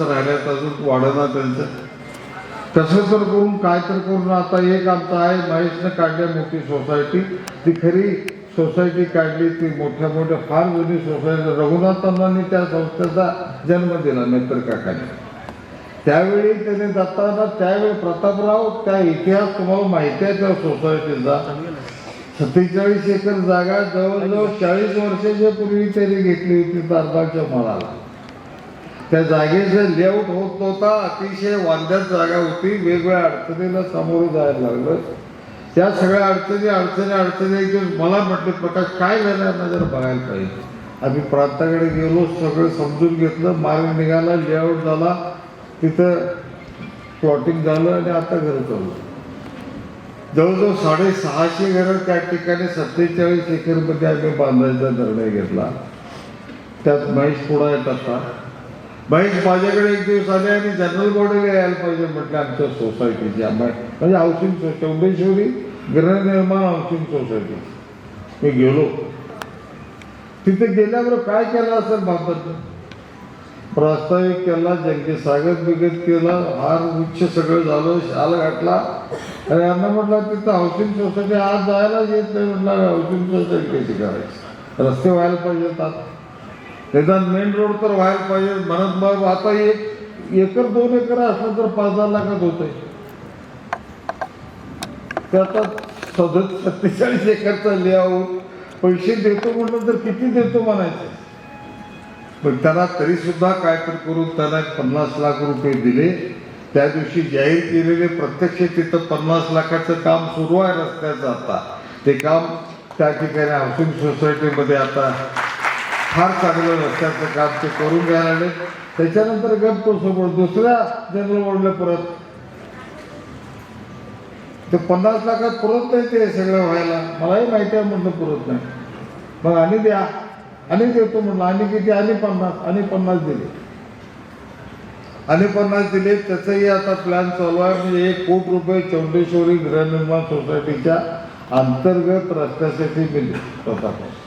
तसंच राहिल्यात अजून वाढणार त्यांचं. कसं तर करून काय तर करून आता एक आमचा आहे महेशनं काढल्या मोठी सोसायटी. ती खरी सोसायटी काढली ती मोठ्या मोठ्या फार जुनी सोसायटी. रघुनाथांनी त्या संस्थेचा जन्म दिला मित्र काकाने त्यावेळी त्याने जाताना त्यावेळी प्रतापराव त्या इतिहास तुम्हाला माहिती आहे त्या सोसायटीचा. सत्तेचाळीस एकर जागा जवळजवळ चाळीस वर्षाच्या पूर्वी त्यांनी घेतली होती तारबागच्या मळाला. त्या जागेचं लेआउट होत नव्हता. अतिशय वांद्यात जागा होती. वेगवेगळ्या अडचणींना सामोरं जायला लागलं. त्या सगळ्या अडचणी अडचणी अडचणी एक दिवस मला म्हटले प्रकाश काय झालं यांना जरा बघायला पाहिजे. आम्ही प्रांताकडे गेलो सगळं समजून घेतलं. मार्ग निघाला लेआउट झाला. तिथं प्लॉटिंग झालं आणि आता घरं चालू. जवळजवळ साडेसहाशे घरं त्या ठिकाणी सत्तेचाळीस एकरमध्ये आम्ही बांधायचा निर्णय घेतला. त्यात महेश पुढा येत आता महेश माझ्याकडे एक दिवस आले आणि जनरल बॉडीला यायला पाहिजे म्हटलं आमच्या सोसायटीची. आम्हाला म्हणजे हाऊसिंग चौंडेश्वरी गृहनिर्माण हाऊसिंग सोसायटी मी गेलो. तिथे गेल्यावर काय केलं असेल बाबत प्रास्ताविक केला ज्यांचे स्वागत बिगत केलं हार उच्च सगळं झालं शाल घातला आणि यांना म्हटलं तिथं हाऊसिंग सोसायटी आज जायला येत नाही. म्हटलं हाऊसिंग सोसायटी कशी करायची रस्ते व्हायला पाहिजेत आता. त्याचा मेन रोड तर व्हायला पाहिजे. म्हणत मग आता एक एकर दोन एकर असलं तर पाच दहा लाखात होतंय. ते आता सदत सत्तेचाळीस एकरचा लेआउट पैसे देतो म्हटलं तर किती देतो म्हणायचं? पण त्यांना तरी सुद्धा काय तर करून त्यांना पन्नास लाख रुपये दिले. त्या दिवशी जाहीर केलेले प्रत्यक्ष तिथं पन्नास लाखाचं काम सुरू आहे रस्त्याचं आता. ते काम त्या ठिकाणी हाऊसिंग सोसायटीमध्ये आता फार चांगलं रस्त्याचं काम ते करून घ्यायला त्याच्यानंतर गप तो समोर दुसऱ्या जनरल वॉर्डला परत. ते पन्नास लाखात पुरत नाही ते सगळं व्हायला. मलाही माहिती आहे म्हणलं पुरत नाही. मग आणि द्या. आणि देतो म्हणलं आणि किती? आणि पन्नास. आणि पन्नास दिले. आणि पन्नास दिले. त्याचंही आता प्लॅन चालू आहे. म्हणजे एक कोट रुपये चौंडेश्वरी गृहनिर्माण सोसायटीच्या अंतर्गत रस्त्यासाठी मिळले स्वतःपासून.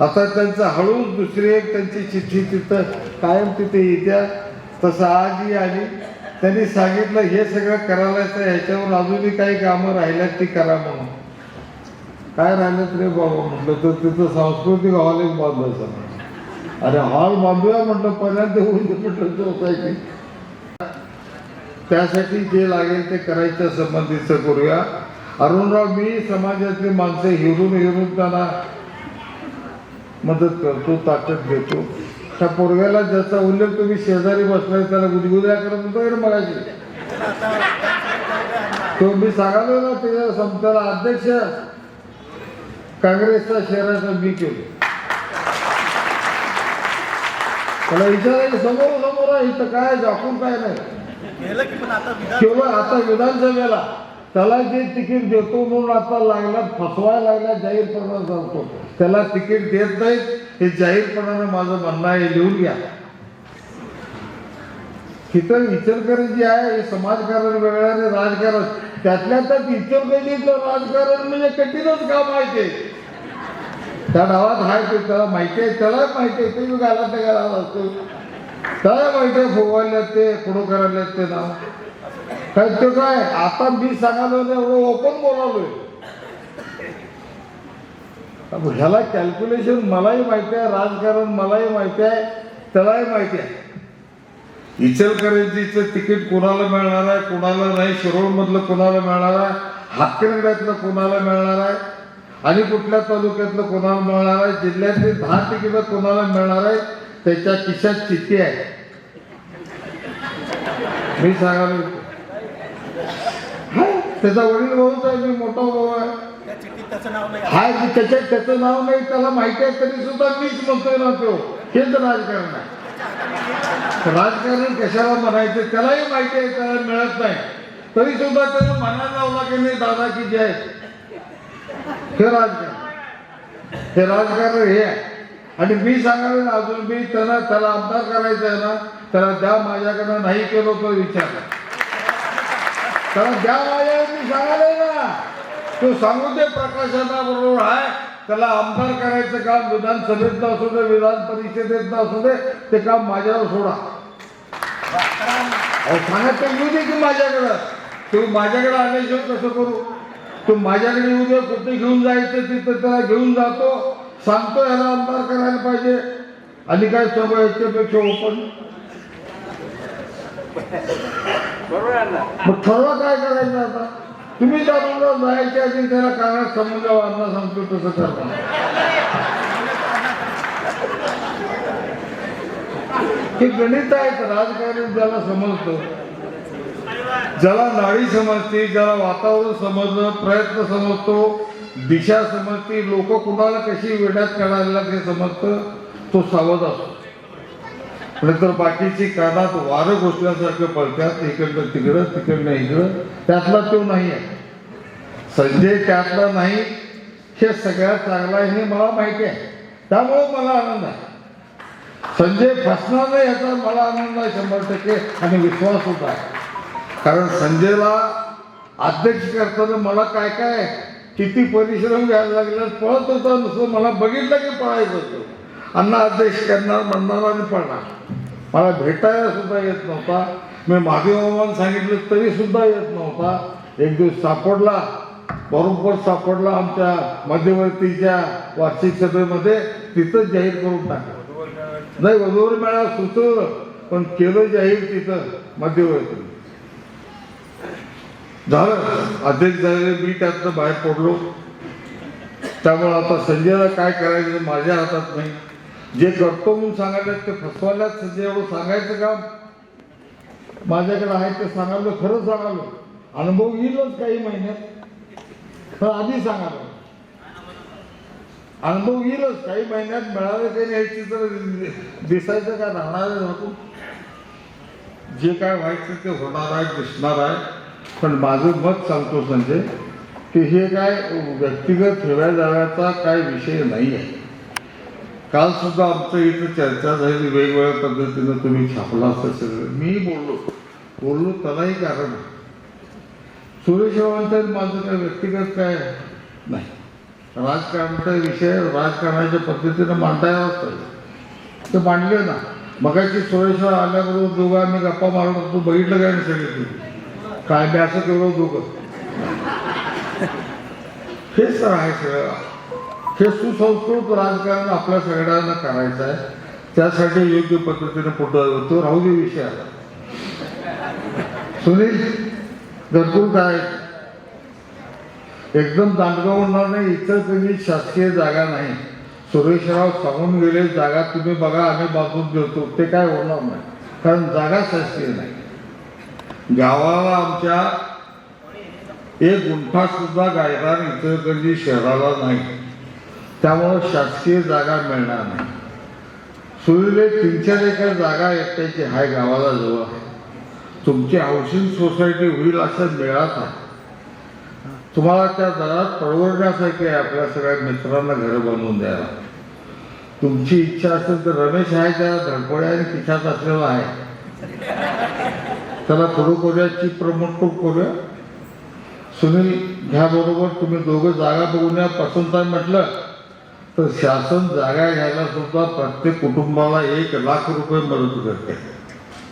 आता त्यांचं हळूच दुसरी एक त्यांची चिठ्ठी तिथं कायम तिथे येत्या. तसं आजही आली. त्यांनी सांगितलं हे सगळं करायला ह्याच्यावर अजूनही काही कामं राहिल्यात ती करा म्हणून. काय राहिलं रे बाबा? म्हटलं तर तिथं सांस्कृतिक हॉल एक बांधायचा अरे हॉल बांधूया म्हटलं पहिल्यांदा होऊन म्हटलं सोसायटी त्यासाठी जे लागेल ते करायच्या संबंधीचं करूया. अरुणराव मी समाजातली माणसं हिरून हिरून त्यांना मदत करतो ताकद देतो त्या पोरग्याला ज्याचा उल्लेख तुम्ही शेजारी बसलाय त्याला गुदगुद्या करत होतो का मगाशी. तो मी सांगालो ना त्याच्या संस्थेला अध्यक्ष काँग्रेसचा शहराचा मी केलो. त्याला विचारायचं समोर समोर आहे इथं काय दाखवून काय नाही? केलं केवळ आता विधानसभेला त्याला जे तिकीट देतो म्हणून आता लागला फसवायला लागला जाहीरपणा जातो त्याला तिकीट देत नाहीत हे जाहीरपणानं माझं म्हणणं आहे लिहून घ्या. इतर इचलकरंजी आहे हे समाजकारण वेगळं आणि राजकारण. त्यातल्या त्यात इचलकरंजीतलं राजकारण म्हणजे कठीणच काम आहे ते. त्या डावात हाय ते त्याला माहिती आहे त्याला माहिती आहे ते घाला ते घाला असतो. त्याला माहिती आहे फोगवायला ते पुढं करायला ते नाव. तो काय? आता मी सांगायला एवढं ओपन बोलालोय ह्याला कॅल्क्युलेशन मलाही माहिती आहे राजकारण मलाही माहिती आहे त्यालाही माहिती आहे. इचलकरंजीचं तिकीट कोणाला मिळणार आहे कोणाला नाही शिरोळमधलं कोणाला मिळणार आहे हातकणंगल्यातलं कोणाला मिळणार आहे आणि कुठल्या तालुक्यातलं कोणाला मिळणार आहे जिल्ह्यातली दहा तिकीटं कोणाला मिळणार आहे त्याच्या किशात किती आहे. मी सांगालो त्याचा वडील भाऊच आहे मी मोठा भाऊ आहे. त्याचं नाव नाही हाय त्याच्या त्याचं नाव नाही त्याला माहिती आहे तरी सुद्धा मीच म्हणतोय ना तो. हेच राजकारण आहे. राजकारण कशाला म्हणायचं? त्यालाही माहिती आहे त्याला मिळत नाही. तरी सुद्धा त्याला म्हणायला लावला की नाही दादा की जय हे राजकारण. हे राजकारण हे आहे. आणि मी सांगावे अजून मी त्यांना त्याला आमदार करायचं आहे ना त्याला द्या माझ्याकडनं नाही केलो तो विचार कारण त्या माझ्या मी सांगायला ना तो सांगू दे बरोबर आहे. त्याला आमदार करायचं काम विधानसभेत असू दे विधान परिषदेत असू दे ते काम माझ्यावर सोडा. अहो सांगा येऊ दे की माझ्याकडं. तू माझ्याकडे आल्याशिवाय कसं करू? तू माझ्याकडे येऊ दे कुठे घेऊन जायचं तिथं त्याला घेऊन जातो. सांगतो ह्याला आमदार करायला पाहिजे. आणि काय सगळं याच्यापेक्षा ओपन? मग ठरवा काय करायचं आता? तुम्ही त्या मुलं जायच्या आधी त्याला कारण समजा अण्णा सांगतो तसं करता हे गणित आहेत राजकारण ज्याला समजतो ज्याला नाळी समजते ज्याला वातावरण समजलं प्रयत्न समजतो दिशा समजते लोक कुणाला कशी वेड्यात काढायला ते समजतं तो सावध असतो. नंतर बाकीची कानात वारं घुसल्यासारखं पडत्यात इकडनं तिकडं तिकडनं इकडं. त्यातला तो नाही आहे. संजय त्यातला नाही. हे सगळ्यात चांगला आहे हे मला माहिती आहे. त्यामुळं मला आनंद आहे. संजय फसणार नाही याचा मला आनंद आहे शंभर टक्के आणि विश्वास होता कारण संजयला अध्यक्ष करताना मला काय काय किती परिश्रम घ्यायला लागला पळत होता नुसतं मला बघितलं की पळायचं होतं. अण्णा अध्यक्ष करणार म्हणणार आणि पडणार. मला भेटायला सुद्धा येत नव्हता. मी महादेवान सांगितलं तरी सुद्धा येत नव्हता. एक दिवस सापडला. बरोबर सापडला आमच्या मध्यवर्तीच्या वार्षिक सभेमध्ये. तिथंच जाहीर करून टाकलं. नाही वधूवर मेळा सुचवलं पण केलं जाहीर तिथं मध्यवर्ती. झालं. अध्यक्ष झाले मी त्यातनं बाहेर पडलो. त्यामुळे आता संजयला काय करायचं माझ्या हातात नाही. जे करतो म्हणून सांगायला ते फसवायलाच एवढं सांगायचं काम माझ्याकडे आहे ते सांगायला खरं सांगालो अनुभव येईलच काही महिन्यात. तर आधी सांगालो अनुभव येईलच. काही महिन्यात मिळाले काही न्यायची तर दिसायचं काय राहणार नको जे काय व्हायचं ते होणार आहे दिसणार आहे. पण माझं मत सांगतो संजय की हे काय व्यक्तिगत ठेवाय जाण्याचा काय विषय नाही आहे काल सुद्धा आमच्या इथं चर्चा झाली वेगवेगळ्या पद्धतीनं तुम्ही छापला असं सगळं. मी बोललो. बोललो त्यालाही कारण सुरेश चव्हाणचं माझं काय व्यक्तिगत काय नाही. राजकारणाचा विषय राजकारणाच्या पद्धतीनं मांडायलाच पाहिजे ते मांडले ना. मगाची सुरेश्वर आल्याबरोबर दोघं आम्ही गप्पा मारत होतो. बघितलं काय नाही सगळी काय मी असं केलं दोघं? हेच तर आहे सगळं. हे सुसंस्कृत राजकारण आपल्या सगळ्यांना करायचं आहे. त्यासाठी योग्य पद्धतीने पुढं तो राहू दे विषय आला सुनील घरकुल काय? एकदम दांडगा होणार नाही. इतर कधी शासकीय जागा नाही. सुरेशराव सांगून गेले जागा तुम्ही बघा आम्ही बांधून देतो ते काय होणार नाही. कारण जागा शासकीय नाही. गावाला आमच्या एक गुंठा सुद्धा गायदार इतर शहराला नाही. त्यामुळं शासकीय जागा मिळणार नाही. सुविले तीन चार एकर जागा एकट्याची हाय गावाला जवळ आहे. तुमची हाऊसिंग सोसायटी होईल असं मिळत आहे. तुम्हाला त्या दरात परवडण्यासारखी आहे आपल्या सगळ्या मित्रांना घरं बनवून द्यायला. तुमची इच्छा असेल तर रमेश आहे त्या धडपड्या आणि खिशात असलेला आहे. त्याला पुढं करूया चीफ प्रमोट करूया सुनील ह्याबरोबर तुम्ही दोघं जागा बघून या. पसंत आहे म्हटलं तर शासन जागा घ्यायला सुद्धा प्रत्येक कुटुंबाला एक लाख रुपये मदत करते.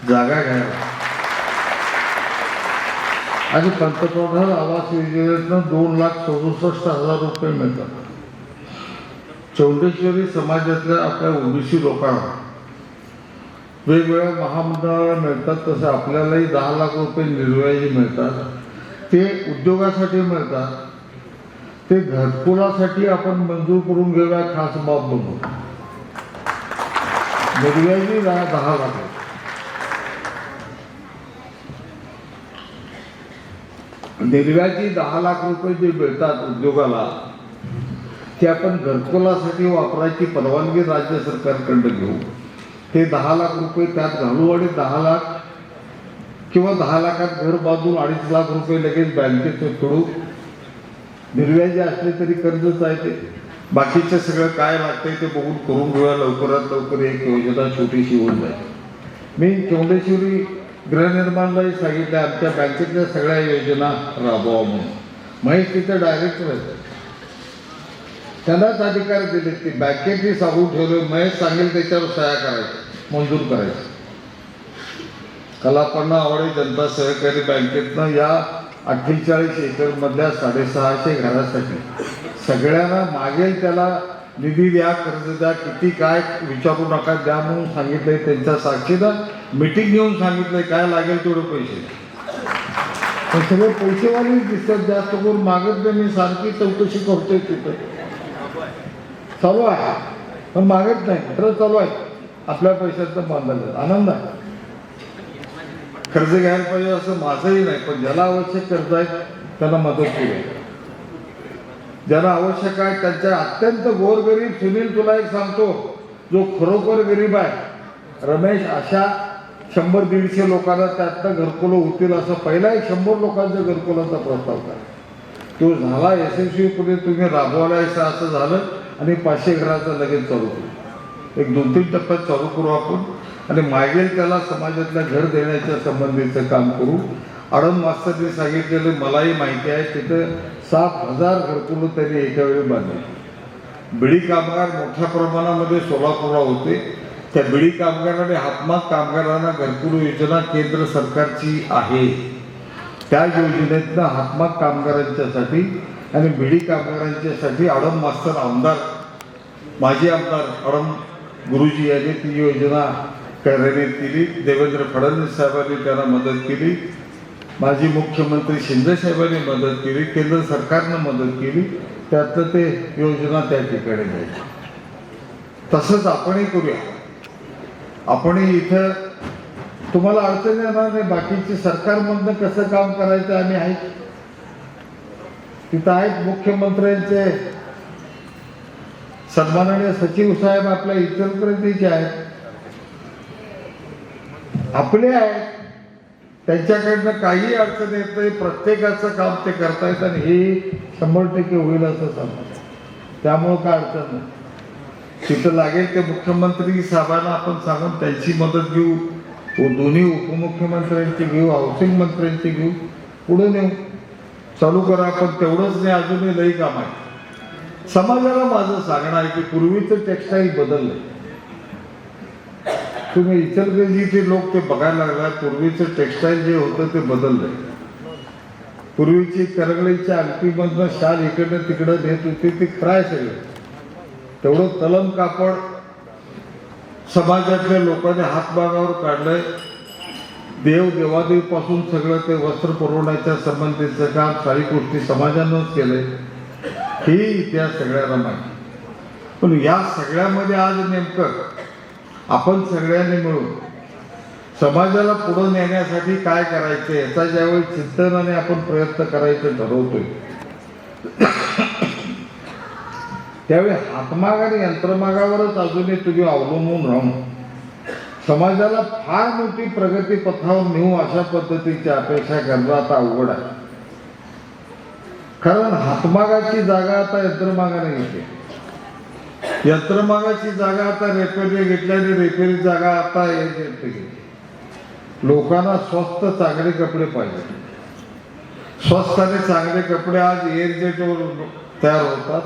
जागा घ्यायला. आणि पंतप्रधान आवास योजनेतनं दोन लाख चौसष्ट हजार रुपये मिळतात. चौंडेश्वरी समाजातल्या आपल्या ओबीसी लोकांना वेगवेगळ्या महामंडळाला मिळतात तसं आपल्यालाही दहा लाख रुपये निर्व्याजी मिळतात. ते उद्योगासाठी मिळतात. ते घरकुलासाठी आपण मंजूर करून घेऊया खास बाब म्हणून. निर्व्याजी दहा दहा लाख. रुपये. निर्व्याजी दहा लाख रुपये जे मिळतात उद्योगाला ते आपण घरकुलासाठी वापरायची परवानगी राज्य सरकारकडं घेऊ. ते दहा लाख रुपये त्यात घालू आणि दहा लाख किंवा दहा लाखात घर बांधून अडीच लाख रुपये लगेच बँकेत सोडू. निर्व्याजी असले तरी कर्जच आहे ते. बाकीचं सगळं काय लागतंय ते बघून करून घेऊया. लवकरात लवकर एक योजना छोटीशी होऊन जाईल. मी चौंडेश्वरी गृहनिर्माणलाही सांगितलं आमच्या बँकेतल्या सगळ्या योजना राबवा म्हणून. महेश तिथं डायरेक्टर आहेत त्यांनाच अधिकार दिले ते बँकेतही सांगून ठेवलं महेश सांगेल त्याच्यावर सह्या करायचं मंजूर करायचं कलापांना आवडे जनता सहकारी बँकेतनं या अठ्ठेचाळीस एकरमधल्या साडेसहाशे घरासाठी सगळ्यांना मागेल त्याला निधी द्या कर्ज द्या किती काय विचारू नका द्या म्हणून सांगितलंय त्यांच्या साक्षीदार. मिटिंग घेऊन सांगितलंय काय लागेल तेवढे पैसे. पण सगळे पैसेवाले दिसतात जास्त करून मागत नाही मी सारखी चौकशी करतोय तिथं. चालू आहे. पण मागत नाही खरं चालू आहे. आपल्या पैशाचं बांधायला आनंद आहे. कर्ज घ्यायला पाहिजे असं माझंही नाही पण ज्याला आवश्यक कर्ज आहे त्याला मदत केली. ज्याला आवश्यक आहे त्यांच्या अत्यंत गोरगरीब सुनील तुला एक सांगतो जो खरोखर गरीब आहे. रमेश अशा शंभर दीडशे लोकांना त्यातनं घरकुलं होतील असं पहिला एक शंभर लोकांच्या घरकुलाचा प्रस्ताव करा तो झाला यशस्वीपणे तुम्ही राबवलायचा असं झालं आणि पाचशे घराचं लगेच चालू करू एक दोन तीन टप्प्यात चालू करू आपण. आणि मागेल त्याला समाजातल्या घर देण्याच्या संबंधीचं काम करू. आडम मास्तरने सांगितलेलं मलाही माहिती आहे तिथं सात हजार घरकुलं त्यांनी एका वेळी बांधली. बिडी कामगार मोठ्या प्रमाणामध्ये सोलापूरला होते. त्या बिडी कामगार आणि हातमाग कामगारांना घरकुल योजना केंद्र सरकारची आहे. त्या योजनेतनं हातमाग कामगारांच्यासाठी आणि बिडी कामगारांच्यासाठी आडम मास्तर आमदार माजी आमदार आडम गुरुजी यांनी ती योजना कार्यान्वित केली देवेंद्र फडणवीस साहेबांनी त्यांना मदत केली. माजी मुख्यमंत्री शिंदे साहेबांनी मदत केली. केंद्र सरकारनं मदत केली. त्यातलं ते योजना त्या ठिकाणी द्यायची तसंच आपणही करूया. आपणही इथं तुम्हाला अडचण येणार नाही. बाकीचे सरकारमधनं कसं काम करायचं आम्ही आहेत. तिथं आहेत मुख्यमंत्र्यांचे. सन्माननीय सचिव साहेब आपल्या इतरप्रतीचे आहेत. आपले आहेत त्यांच्याकडनं काही अडचण येत नाही. प्रत्येकाचं काम ते करतायत आणि हे शंभर टक्के होईल असं समज त्यामुळं काय अडचण नाही. तिथं लागेल ते मुख्यमंत्री साहेबांना आपण सांगून त्यांची मदत घेऊ. व दोन्ही उपमुख्यमंत्र्यांची घेऊ हाऊसिंग मंत्र्यांची घेऊ. पुढे नेऊ. चालू करा पण तेवढंच नाही अजूनही लई काम आहे. समाजाला माझं सांगणं आहे की पूर्वीचं टेक्स्टाईल बदललं तुम्ही इचलकरंजीचे लोक ते बघायला लागला पूर्वीचं टेक्स्टाईल जे होतं ते बदललंय. पूर्वीची करगळीच्या अंगठीमधनं शाल इकडनं तिकडं नेत होती ती खराय सगळं. तेवढं तलम कापड समाजातल्या लोकांनी हातभागावर काढलंय. देव देवादेवपासून सगळं ते वस्त्र पुरवण्याच्या संबंधीचं काम सारी गोष्टी समाजानंच केलंय. हे इतिहास सगळ्यांना माहिती. पण या सगळ्यामध्ये आज नेमकं आपण सगळ्यांनी मिळून समाजाला पुढं नेण्यासाठी काय करायचं याचा ज्यावेळी चिंतनाने आपण प्रयत्न करायचं ठरवतोय. त्यावेळी हातमाग आणि यंत्रमागावरच अजूनही तुम्ही अवलंबून राहून समाजाला फार मोठी प्रगती पथावर नेऊ अशा पद्धतीची अपेक्षा करणं आता अवघड आहे. कारण हातमागाची जागा आता यंत्रमागाने घेते यंत्रमागाची जागा आता रेपेरीने घेतल्याने रेपेरी जागा आता लोकांना स्वस्त चांगले कपडे पाहिजे. स्वस्त आणि चांगले कपडे आज एअरजेटवर तयार होतात.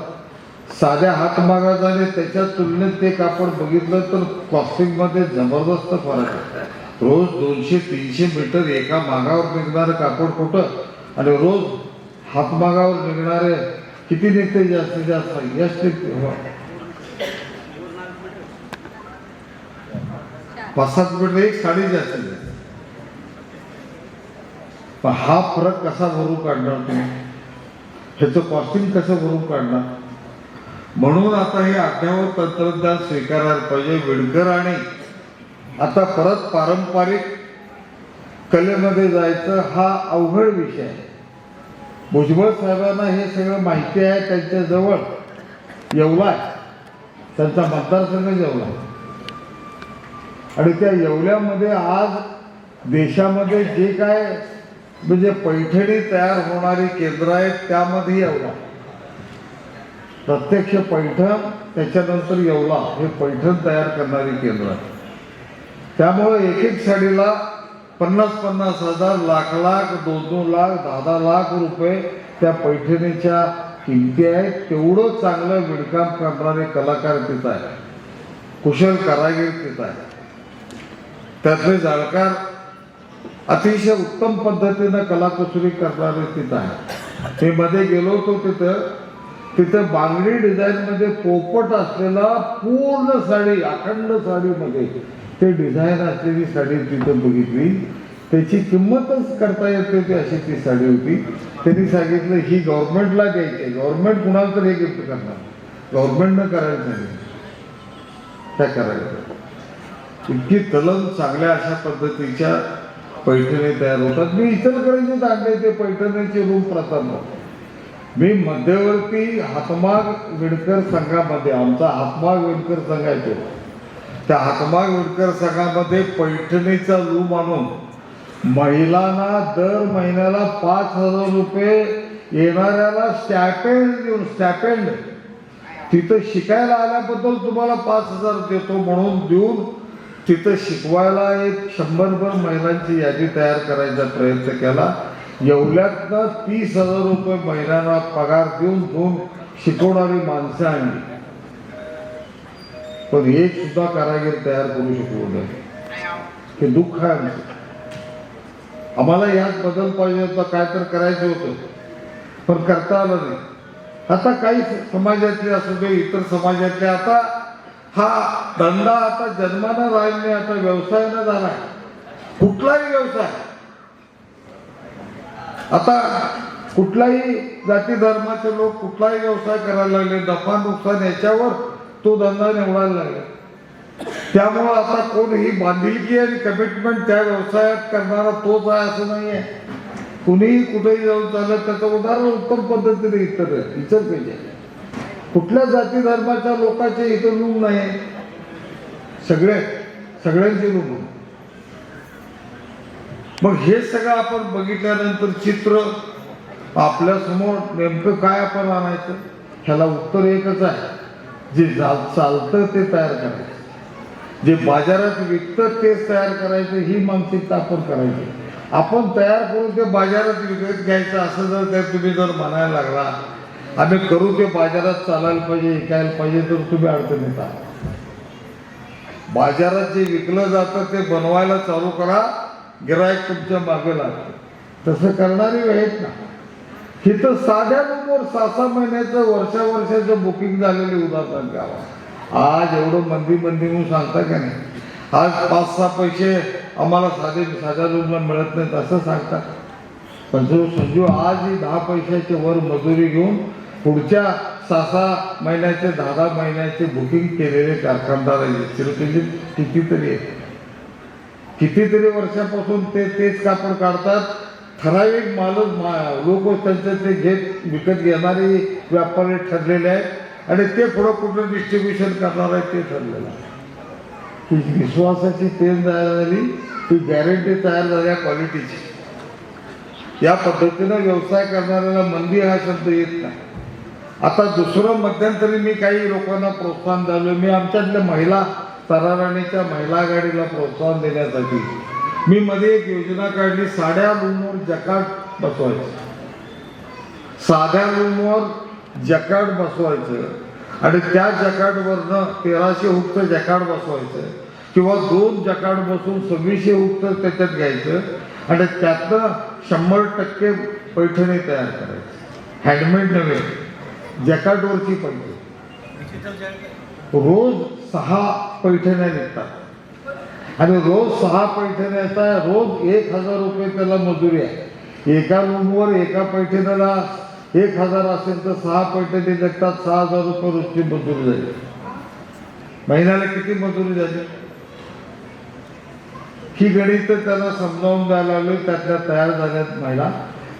साध्या हातमागाचा आणि त्याच्या तुलनेत ते कापड बघितलं तर कॉस्टिंगमध्ये जबरदस्त फरक आहे. रोज दोनशे तीनशे मीटर एका मागावर निघणारं कापड कुठं? आणि रोज हातमागावर निघणारे किती निघते जास्तीत जास्त? यश निघते. पाच सात रुपये एक साडी जास्तीत जास्त पण हा फरक कसा भरून काढणार तुम्ही? ह्याचं कॉस्टिंग कसं भरून काढणार? म्हणून आता हे अद्यावत तंत्रज्ञान स्वीकारायला पाहिजे. विणकर आणि आता परत पारंपरिक कलेमध्ये जायचं हा अवघड विषय आहे. भुजबळ साहेबांना हे सगळं माहिती आहे. त्यांच्याजवळ येवला आहे. त्यांचा मतदारसंघ येवला आहे. आणि त्या येवल्यामध्ये आज देशामध्ये जे काय म्हणजे पैठणी तयार होणारी केंद्र आहेत त्यामध्ये येवला. प्रत्यक्ष पैठण त्याच्यानंतर येवला. हे पैठण तयार करणारी केंद्र आहे त्यामुळे एक एक साडीला पन्नास पन्नास हजार लाख लाख दोन दोन लाख दहा दहा लाख रुपये त्या पैठणीच्या किमती आहेत. तेवढं चांगलं विणकाम करणारे कलाकार तिथं आहे कुशल कारागीर तिथं आहे त्यातले जाणकार अतिशय उत्तम पद्धतीनं कलाकुसरी करणारे तिथं आहे मी मध्ये गेलो होतो तिथं. तिथं बांगडी डिझाईनमध्ये पोपट असलेला पूर्ण साडी अखंड साडीमध्ये ते डिझाईन असलेली साडी तिथं बघितली. त्याची किंमतच करता येत होती अशी ती साडी होती. त्यांनी सांगितलं ही गव्हर्नमेंटला द्यायची आहे. गव्हर्नमेंट कुणाला तरी हे गिफ्ट करणार. गव्हर्नमेंटनं करायला नाही. काय करायचं? इतकी तलम चांगल्या अशा पद्धतीच्या पैठणी तयार होतात. मी इतरकडे आणले ते पैठणीचे रूप प्रथम. मी मध्यवर्ती हातमाग विणकर संघामध्ये आमचा हातमाग विणकर संघ आहे तो. त्या हातमाग विणकर संघामध्ये पैठणीचा लूम आणून महिलांना दर महिन्याला पाच हजार रुपये येणाऱ्याला स्टॅपेंड देऊन स्टॅपेंड तिथं शिकायला आल्याबद्दल तुम्हाला पाच हजार देतो म्हणून देऊन तिथं शिकवायला एक शंभरभर महिलांची यादी तयार करायचा प्रयत्न केला. एवढ्यातनं तीस हजार रुपये महिन्याला पगार देऊन दोन शिकवणारी माणसं आणली. पण एक सुद्धा कारागीर तयार करू शकलो नाही. हे दुःख आहे आमचं. आम्हाला यात बदल पाहिजे होता काय तर करायचं होतं. पण करता आलं नाही. आता काही समाजातले असू दे इतर समाजातले आता हा धंदा आता जन्मानं राहील नाही आता व्यवसायानं झाला कुठलाही व्यवसाय. आता कुठलाही जाती धर्माचे लोक कुठलाही व्यवसाय करायला लागले नफा नुकसान याच्यावर तो धंदा निवडायला लागला. त्यामुळं आता कोणही बांधिलकी आणि कमिटमेंट त्या व्यवसायात करणारा तोच आहे असं नाही आहे कुणीही कुठेही जाऊन चालत त्याचं उदाहरण उत्तम पद्धतीने इतर इतर पाहिजे कुठल्या जाती धर्माच्या लोकांचे इथं रूम नाही सगळे सगळ्यांचे रूम मग हे सगळं आपण बघितल्यानंतर चित्र आपल्यासमोर नेमकं काय आपण आणायचं? ह्याला उत्तर एकच आहे. जे जा- चालतं ते तयार करायचं. जे बाजारात विकतं तेच तयार करायचं ही मानसिकता आपण करायची. आपण तयार करून ते बाजारात विकत घ्यायचं असं जर त्या तुम्ही जर म्हणायला लागला आम्ही करू ते बाजारात चालायला पाहिजे विकायला पाहिजे तर तुम्ही अडचण येतात बाजारात जे विकलं जातं ते बनवायला चालू करा गिरायक तुमच्या मागे लागतं तसं करणारी आहेत ना. इथं साध्या नंबर सहा सहा महिन्याचं वर्षा वर्षाचं बुकिंग झालेले उदाहरण गावात आज एवढं मंदी मंदी म्हणून सांगता का नाही? आज पाच सहा पैसे आम्हाला साधे साध्या रूमला मिळत नाहीत असं सांगतात. पण जो संजू आज ही दहा पैशाच्या वर मजुरी घेऊन पुढच्या सहा सहा महिन्याचे दहा दहा महिन्याचे बुकिंग केलेले कारखानदार आहेत. कितीतरी आहेत. कितीतरी वर्षापासून ते तेच कापड काढतात. ठराविक मा लोक त्यांचं ते घेत विकत घेणारे व्यापारी ठरलेले आहेत. आणि ते पुढं कुठं डिस्ट्रीब्युशन करणार आहे ते ठरलेलं आहे. ही विश्वासाची तेल तयार झाली ही गॅरंटी तयार झाल्या क्वालिटीची या पद्धतीनं व्यवसाय करणाऱ्याला मंदी हा शब्द येत नाही. आता दुसरं मध्यंतरी मी काही लोकांना प्रोत्साहन द्यावं मी आमच्यातल्या महिला तराराणीच्या महिला आघाडीला प्रोत्साहन देण्यासाठी मी मध्ये एक योजना काढली साड्या रूमवर जकाट बसवायचं. साध्या रूमवर जकाट बसवायचं. आणि त्या जकाटवरनं तेराशे हुकचं जकाट बसवायचं. किंवा दोन जकाट बसून सव्वीसशे हुकचं त्याच्यात घ्यायचं. आणि त्यातनं शंभर टक्के पैठणी तयार करायचं. हँडमेड नव्हे. जॅकार्डवरची पैठणी रोज सहा पैठण्या निघतात. आणि रोज सहा पैठण्याचा रोज एक हजार रुपये त्याला मजुरी आहे. एका रूमवर एका पैठणीला एक हजार असेल तर सहा पैठणी निघतात सहा हजार रुपये रोजची मजुरी झाली. महिन्याला किती मजुरी झाली? ही गणित त्यांना समजावून द्यायला लागली त्यातल्या तयार झाल्यात महिला.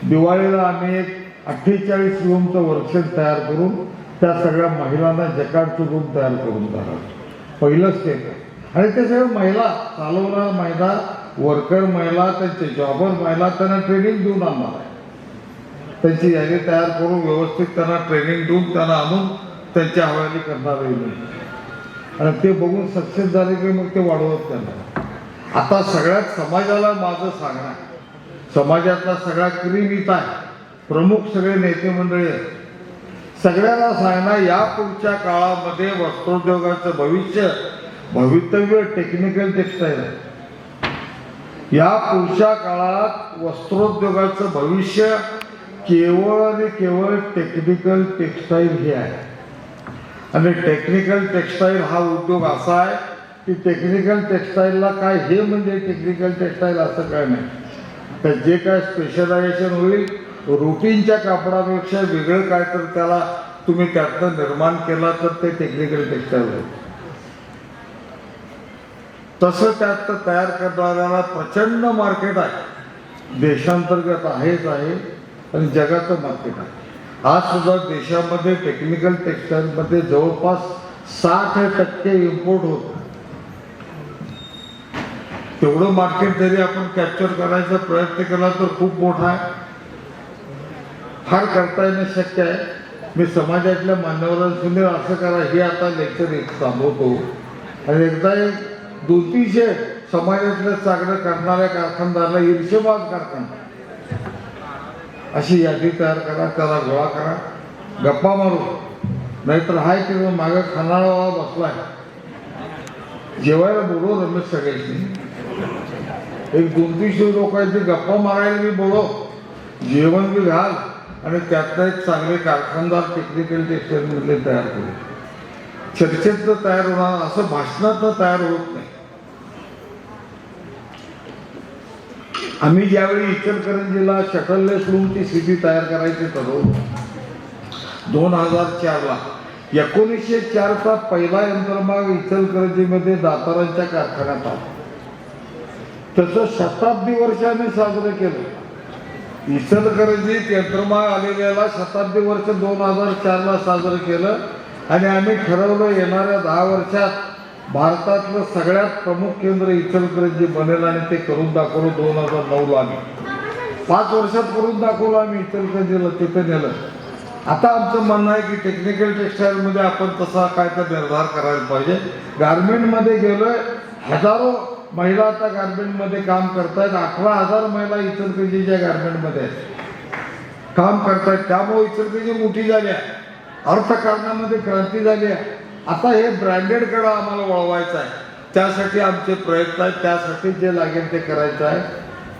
दिवाळीला आम्ही एक अठ्ठेचाळीस रूमचं वर्कशॉप तयार करून त्या सगळ्या महिलांना जकाडचं रूम तयार करून जाणार पहिलं स्टेप आणि ते सगळ्या महिला चालवणार महिला वर्कर महिला त्यांचे जॉबर महिला त्यांना ट्रेनिंग देऊन आणणार आहे. त्यांची यादी तयार करून व्यवस्थित त्यांना ट्रेनिंग देऊन त्यांना आणून त्यांच्या हवाली करणार येईल आणि ते बघून सक्सेस झाले की मग ते वाढवत त्यांना. आता सगळ्यात समाजाला माझं सांगणं आहे. समाजातला सगळा क्रीम इथं आहे. प्रमुख सगळे नेते मंडळी आहेत. सगळ्यांना सांगणार या पुढच्या काळामध्ये वस्त्रोद्योगाचं भविष्य भवितव्य टेक्निकल टेक्सटाईल आहे. या पुढच्या काळात वस्त्रोद्योगाचं भविष्य केवळ आणि केवळ टेक्निकल टेक्स्टाईल हे आहे. आणि टेक्निकल टेक्स्टाईल हा उद्योग असा आहे की टेक्निकल टेक्स्टाईलला काय हे म्हणजे टेक्निकल टेक्स्टाईल असं काय नाही. तर जे काय स्पेशलायझेशन होईल रुटीनच्या कापडापेक्षा वेगळं काय तर त्याला तुम्ही त्यातनं निर्माण केला तर ते टेक्निकल टेक्स्टाईल होईल तसं त्यात तयार करणाऱ्याला प्रचंड मार्केट आहे. देशांतर्गत आहेच आहे आणि जगाचं मार्केट आहे. आज सुद्धा देशामध्ये टेक्निकल टेक्स्टाईलमध्ये जवळपास साठ टक्के इम्पोर्ट होत तेवढं मार्केट जरी आपण कॅप्चर करायचा प्रयत्न केला तर खूप मोठा आहे. फार करता येणं शक्य आहे. मी समाजातल्या मान्यवरांसमोर असं करा हे आता लेक्चर एक थांबवतो. आणि एकदा एक दोन तीनशे समाजातलं चांगलं करणाऱ्या कारखानदाराला ईर्षेबाज कारखाना. अशी यादी तयार करा त्याला गोळा करा. गप्पा मारू. नाहीतर हाय की मागं खाणारा बसलाय. जेवायला बोलव रमेश सगळ्यांनी. एक दोन तीनशे लोकांची गप्पा मारायला मी बोलव. जेवण बी घाल. आणि त्यातनं एक चांगले कारखानदार टेक्निकल टेक्स्टाईलमधले तयार करू चर्चेतनं तयार होणार असं भाषणातनं तयार होत नाही. आम्ही ज्यावेळी इचलकरंजीला शटललेस रूमची सिटी तयार करायची ठरवलं दोन हजार चारला. एकोणीसशे चारचा पहिला यंत्रमाग इचलकरंजीमध्ये दातारांच्या कारखान्यात आला. तसं शताब्दी वर्ष आम्ही साजरं केलं. इचलकरंजीत यंत्रमाग आलेल्याला शताब्दी वर्ष दोन हजार चारला साजरं केलं. आणि आम्ही ठरवलं येणाऱ्या दहा वर्षात भारतातलं सगळ्यात प्रमुख केंद्र इचलकरंजी बनेल आणि ते करून दाखवलं दोन हजार नऊला आम्ही. पाच वर्षात करून दाखवलं आम्ही इचलकरंजीला तिथे नेलं. आता आमचं म्हणणं आहे की टेक्निकल टेक्स्टाईलमध्ये आपण तसा काय तर निर्धार करायला पाहिजे. गारमेंटमध्ये गेलोय हजारो महिला आता गारमेंटमध्ये काम करतायत. अठरा हजार महिला इचलकरंजीच्या गारमेंटमध्ये आहेत. काम करतायत. त्यामुळे इचलकरंजी मोठी झाली आहे. अर्थकारणामध्ये क्रांती झाली आहे. आता हे ब्रँडेडकडं आम्हाला वळवायचं आहे. त्यासाठी आमचे प्रयत्न आहेत. त्यासाठी जे लागेल ते करायचं आहे.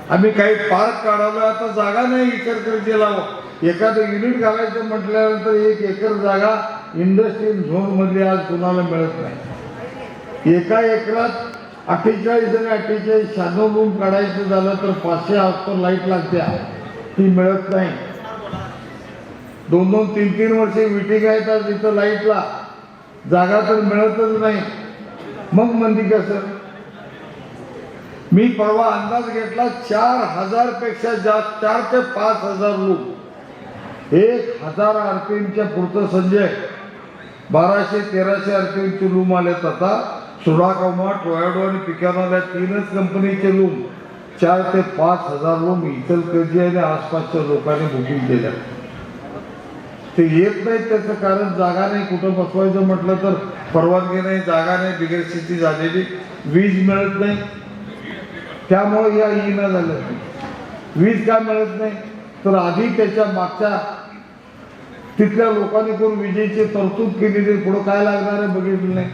आम्ही काही पार्क काढावं आता जागा नाही इचलकरंजीला. एखादं युनिट घालायचं म्हटल्यानंतर एक एकर जागा इंडस्ट्रियल झोनमध्ये आज कुणाला मिळत नाही. एका एकरात अठ्ठेचाळीस आणि अठ्ठेचाळीस शहाण्णव रूम काढायचं झालं तर पाचशे हॉस्पर लाइट लागते. ती मिळत नाही. दोन दोन तीन तीन वर्षे विटिंग आहेत आज इथं लाईटला. जागा तर मिळतच नाही. मग मंदी कसं मी परवा अंदाज घेतला चार हजारपेक्षा जास्त चार ते पाच हजार लोक. एक हजार आरपीएमच्या पुढचं संजय. बाराशे तेराशे आरपीएमचे रूम आलेत आता. सुडाकोमा टोयाडो आणि पिकानाला तीनच कंपनीचे लूम चार ते पाच हजार लूम इचलकरंजी आणि आसपासच्या लोकांनी बुकिंग केल्या. ते येत नाहीत त्याचं कारण जागा नाही कुठं बसवायचं म्हटलं तर परवानगी नाही जागा नाही बिगर स्थिती झालेली वीज मिळत नाही. त्यामुळे या येणं झालं. वीज का मिळत नाही? तर आधी त्याच्या मागच्या तिथल्या लोकांनी कोण विजेची तरतूद केलेली पुढं काय लागणार आहे बघितलं नाही.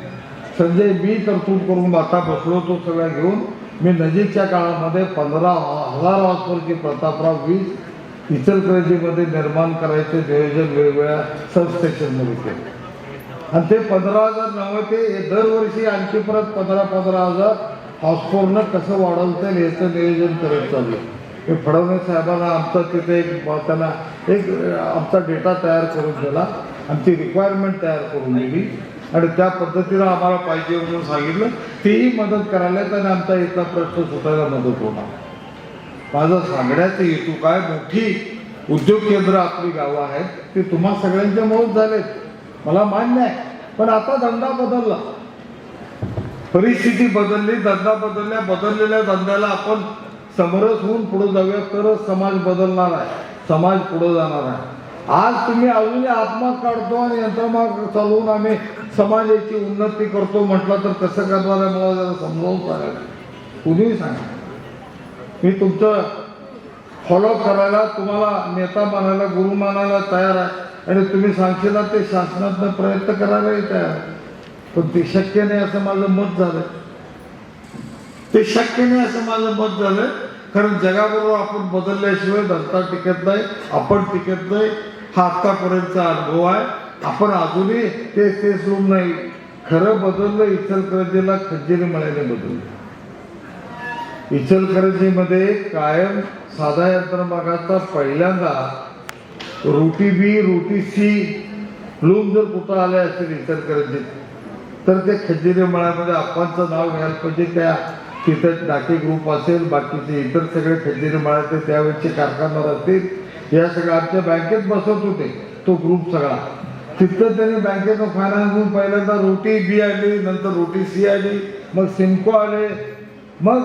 संजय मी तरतूद करून आता बसलो तो सगळा घेऊन. मी नजीकच्या काळामध्ये पंधरा हजार हॉस्परची प्रतापराव वीज इचलकरंजीमध्ये निर्माण करायचे नियोजन वेगवेगळ्या सबस्टेशनमध्ये केले. आणि ते पंधरा हजार नव्हे ते दरवर्षी आणखी परत पंधरा पंधरा हजार हॉस्पोरनं कसं वाढवता येईल याचं नियोजन करत चाललं हे फडणवीस साहेबांना आमचा तिथे एक त्यांना एक आमचा डेटा तयार करून दिला आमची रिक्वायरमेंट तयार करून दिली. आणि त्या पद्धतीनं आम्हाला पाहिजे म्हणून सांगितलं. तेही मदत करायला त्याने आमचा इथला प्रश्न सुटायला मदत होणार. माझं सांगण्याचा हेतू काय? मोठी उद्योग केंद्र आपली गावं आहेत ते तुम्हा सगळ्यांच्या मुळेच झालेत. मला मान्य आहे. पण आता धंदा बदलला. परिस्थिती बदलली धंदा बदलल्या बदललेल्या धंद्याला आपण समरस होऊन पुढे जाऊया तरच समाज बदलणार आहे. समाज पुढे जाणार आहे. आज तुम्ही अजूनही आत्मा काढतो आणि यंत्रमाग चालवून आम्ही समाजाची उन्नती करतो म्हटलं तर कसं करणार आहे मला जरा समजावून सांगा. कुणीही सांगा. मी तुमचं फॉलो करायला तुम्हाला नेता मानायला गुरु मानायला तयार आहे. आणि तुम्ही सांगशील ते शासनातनं प्रयत्न करायलाही तयार आहे. पण ते शक्य नाही असं माझं मत झालं. ते शक्य नाही असं माझं मत झालं. कारण जगाबरोबर आपण बदलल्याशिवाय धरता टिकत नाही आपण टिकत नाही. हा आत्तापर्यंतचा अनुभव आहे. आपण अजूनही तेच तेच रूम नाही. खरं बदललं इचलकरंजीला खज्जिरी मळ्याने बदललं. इचलकरंजीमध्ये कायम साधा यंत्रमागाचा पहिल्यांदा रोटी बी रोटी सी लूम जर कुठं आले असतील इचलकरंजीत तर ते खज्जिरी मळ्यामध्ये आप्पांचं नाव घ्यायला पाहिजे. त्या तिथं डाके ग्रुप असेल बाकीचे इतर सगळे खज्जिरी मळ्याचे त्यावेळेचे कारखानदार असतील. या सगळ्या आमच्या बँकेत बसत होते तो ग्रुप सगळा. तिथं त्यांनी बँकेचं फायनान्स घेऊन पहिल्यांदा रोटी बी आली नंतर रोटी सी आली मग सिमको आले मग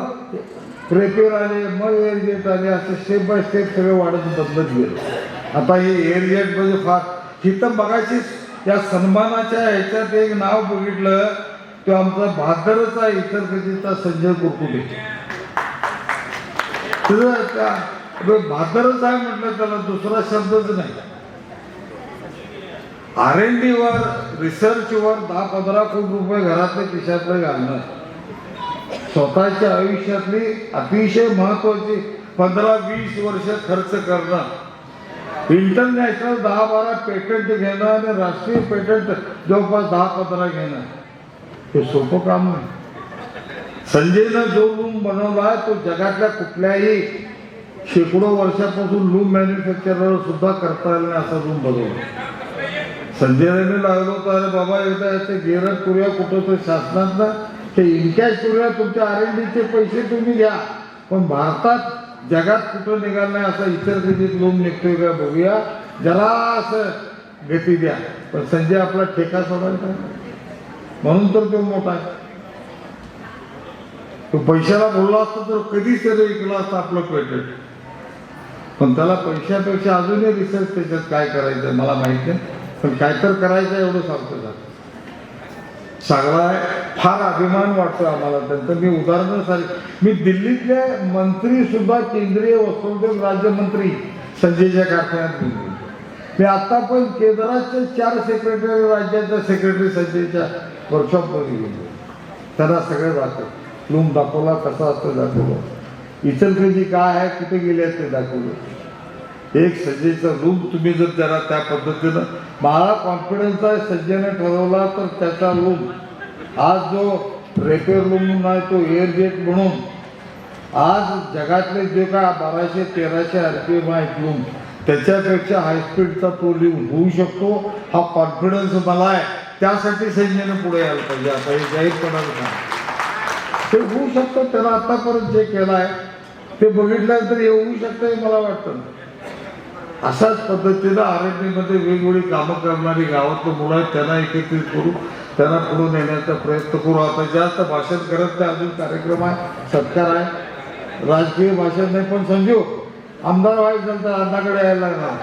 प्रेपेर आले मग एअरजेट आले असं स्टेप बाय स्टेप सगळं वाढत बदलत गेलं. आता हे एअरजेट म्हणजे फार तिथं बघायची या सन्मानाच्या ह्याच्यात एक नाव बघितलं तो आमचा भादरचा इतर कधीचा संजय कुरकुटे. तुझं भादरच आहे म्हटलं त्याला दुसरा शब्दच नाही. आर एन डीवर रिसर्चवर दहा पंधरा कोटी रुपये घरातल्या खिशातले घालणं. स्वतःच्या आयुष्यातली अतिशय महत्वाची पंधरा वीस वर्ष खर्च करणं इंटरनॅशनल दहा बारा पेटंट घेणं आणि राष्ट्रीय पेटंट जवळपास दहा पंधरा घेणं. हे सोपं काम नाही. संजयनं जो रूम बनवला तो जगातल्या कुठल्याही शेकडो वर्षापासून लूम मॅन्युफॅक्चरर सुद्धा करता आले असा रूम बनवला संजयने लागलो तर बाबा एकदा ते गेरज करूया कुठं तर शासनातला ते इनकॅश करूया तुमच्या आर एन डीचे पैसे तुम्ही घ्या. पण भारतात जगात कुठं निघाल नाही असा इतर कधी लोम निघतोय का बघूया. जरा असं गती द्या. पण संजय आपला ठेका सोडायचा म्हणून तर तो मोठा आहे. तो पैशाला बोलला असता तर कधीच त्याने विकला असता आपलं पेटंट पण त्याला पैशापेक्षा अजूनही रिसर्च त्याच्यात काय करायचं मला माहिती नाही. पण काय तर करायचं एवढं सांगतो झालं सगळा फार अभिमान वाटतो आम्हाला त्यांचं. मी उदाहरण सारे मी दिल्लीतले मंत्री सुद्धा केंद्रीय वस्त्रोद्योग राज्यमंत्री संजयच्या कारखान्यात गेले मी आता पण केंद्राचे चार सेक्रेटरी राज्याच्या सेक्रेटरी संजयच्या वर्कशॉपमध्ये गेलो त्यांना सगळं दाखव लूम दाखवला कसा असतं दाखवलं इचलकरंजी काय आहे कुठे गेले आहेत ते दाखवलं एक सज्जेचा रूम तुम्ही जर त्याला त्या पद्धतीनं मला कॉन्फिडन्स आहे संजयने ठरवला तर त्याचा रूम आज जो रेपेअर रूम आहे तो एअरजेट म्हणून. आज जगातले जे काय बाराशे तेराशे आर पी एम आहेत रूम त्याच्यापेक्षा हायस्पीडचा तो लिहून होऊ शकतो. हा कॉन्फिडन्स मला आहे. त्यासाठी सैन्याने पुढे यायला पाहिजे. आता हे जाहीरपणाला नाही. ते होऊ शकतं. त्याला आतापर्यंत जे केलं आहे ते बघितल्यानंतर तर येऊ शकतं हे मला वाटतं. अशाच पद्धतीनं आरण्यमध्ये वेगवेगळी कामं करणारी गावातलं मुलं आहेत त्यांना एकत्रित करू त्यांना पुढे नेण्याचा प्रयत्न करू. आता जास्त भाषण करत नाही अजून कार्यक्रम आहे सत्कार आहे. राजकीय भाषण नाही पण संजीव आमदार व्हायचं तर अन्नाकडे यायला लागणार.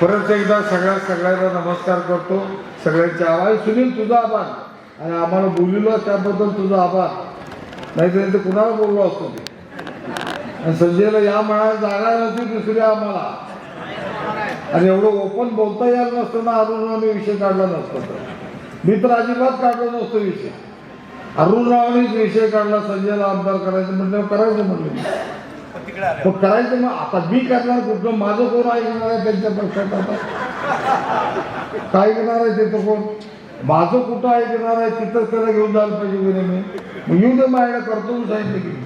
परत एकदा सगळ्या सगळ्यांना नमस्कार करतो. सगळ्यांचे आभार. सुनील तुझा आभार. आणि आम्हाला बोलिलो त्याबद्दल तुझा आभार. नाही तर कुणाला बोललो असतो ते संजयला या म्हणायला जागा नव्हती दुसरी आम्हाला. आणि एवढं ओपन बोलता यायला नसतं ना अरुणरावने विषय काढला नसतो तर. मी तर अजिबात काढलो नसतो विषय. अरुणरावनेच विषय काढला संजयला आमदार करायचं म्हटलं करायचं म्हटलं मग करायचं मग आता मी करणार कुठलं माझं कोण ऐकणार आहे त्यांच्या पक्षात आता? काय ऐकणार आहे तिथं कोण? माझं कुठं ऐकणार आहे? तिथंच त्याला घेऊन जायला पाहिजे मी? मग येऊ दे माझ्याकडे करतो सांगितलं की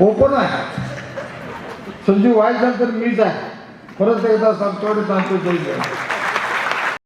ओपन आहे. संजीव व्हायचं तर मीच आहे परत एकदा सांगतो आणि सांगतो जय